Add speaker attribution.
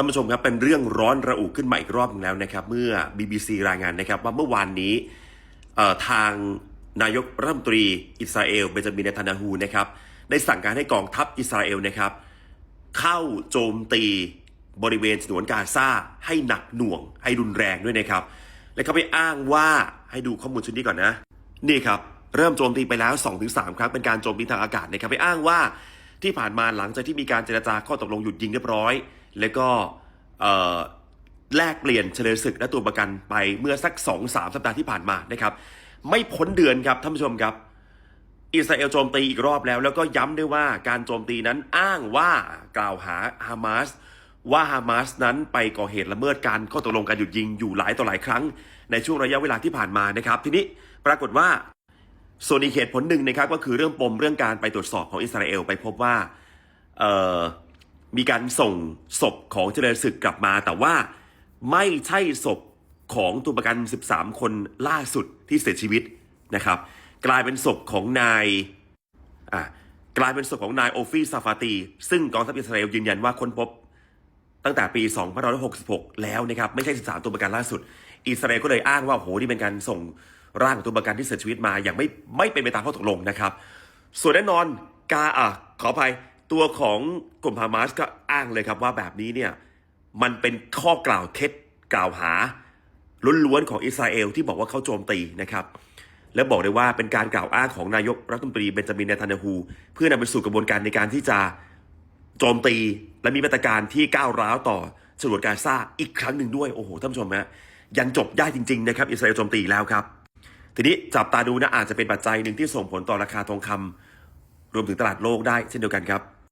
Speaker 1: ท่านผู้ชมครับเป็นเรื่องร้อนระอุขึ้นมาอีกรอบหนึงแล้วนะครับ เมื่อ BBC รายงานนะครับว่าเมื่อวานนี้ทางนายกรัฐมนตรีอิสราเอลเบนจามินเนทันยาฮูนะครับได้สั่งการให้กองทัพอิสราเอลนะครับ เข้าโจมตีบริเวณฉนวนกาซาให้หนักหน่วง ให้รุนแรงด้วยนะครับ และเขาไปอ้างว่าให้ดูข้อมูลชุดนี้ก่อนนะ นี่ครับเริ่มโจมตีไปแล้ว 2-3 ครั้งเป็นการโจมตีทางอากาศนะครับไปอ้างว่าที่ผ่านมาหลังจากที่มีการเจรจาข้อตกลงหยุดยิงเรียบร้อย แล้วก็แลกเปลี่ยนเฉลยศึกและตัวประกันไปเมื่อสัก 2-3สสัปดาห์ที่ผ่านมานะครับ ไม่พ้นเดือนครับท่านผู้ชมครับ อิสราเอลโจมตีอีกรอบแล้ว แล้วก็ย้ำด้วยว่าการโจมตีนั้นอ้างว่ากล่าวหาฮามาสว่าฮามาสนั้นไปก่อเหตุละเมิดการข้อตกลงการหยุดยิงอยู่หลายต่อหลายครั้ง ในช่วงระยะเวลาที่ผ่านมานะครับ ทีนี้ปรากฏว่าส่วนอีกเหตุผลหนึ่งนะครับก็คือเรื่องปมเรื่องการไปตรวจสอบของอิสราเอลไปพบว่าเมีการส่งศพของเจริญศึกกลับมา แต่ว่าไม่ใช่ศพของตัวประกัน 13 คนล่าสุดที่เสียชีวิตนะครับ กลายเป็นศพของนายอะกลายเป็นศพของนายโอฟีซาฟาตี ซึ่งกองทัพอิสราเอลยืนยันว่าค้นพบ ตั้งแต่ปี2566 แล้วนะครับไม่ใช่ 13 ตัวประกันล่าสุด อิสราเอลก็เลยอ้างว่าโอ้โหนี่เป็นการส่งร่างของตัวประกันที่เสียชีวิตมาอย่างไม่ไม่เป็นไปตามข้อตกลงนะครับ ส่วนแน่นอนกาอะขออภัย ตัวของกลุ่มฮามาสก็อ้างเลยครับว่าแบบนี้เนี่ยมันเป็นข้อกล่าวเท็จกล่าวหาล้วนๆของอิสราเอลที่บอกว่าเขาโจมตีนะครับ และบอกเลยว่าเป็นการกล่าวอ้างของนายกรัฐมนตรีเบนจามินเนทันยาฮูเพื่อนำไปสู่กระบวนการในการที่จะโจมตี และมีมาตรการที่ก้าวร้าวต่อฉนวนกาซาอีกครั้งหนึ่งด้วยโอ้โหท่านผู้ชมฮะยังจบยากจริง ๆ นะครับ อิสราเอลโจมตีแล้วครับ ทีนี้จับตาดูนะอาจจะเป็นปัจจัยหนึ่งที่ส่งผลต่อราคาทองคำรวมถึงตลาดโลกได้เช่นเดียวกันครับ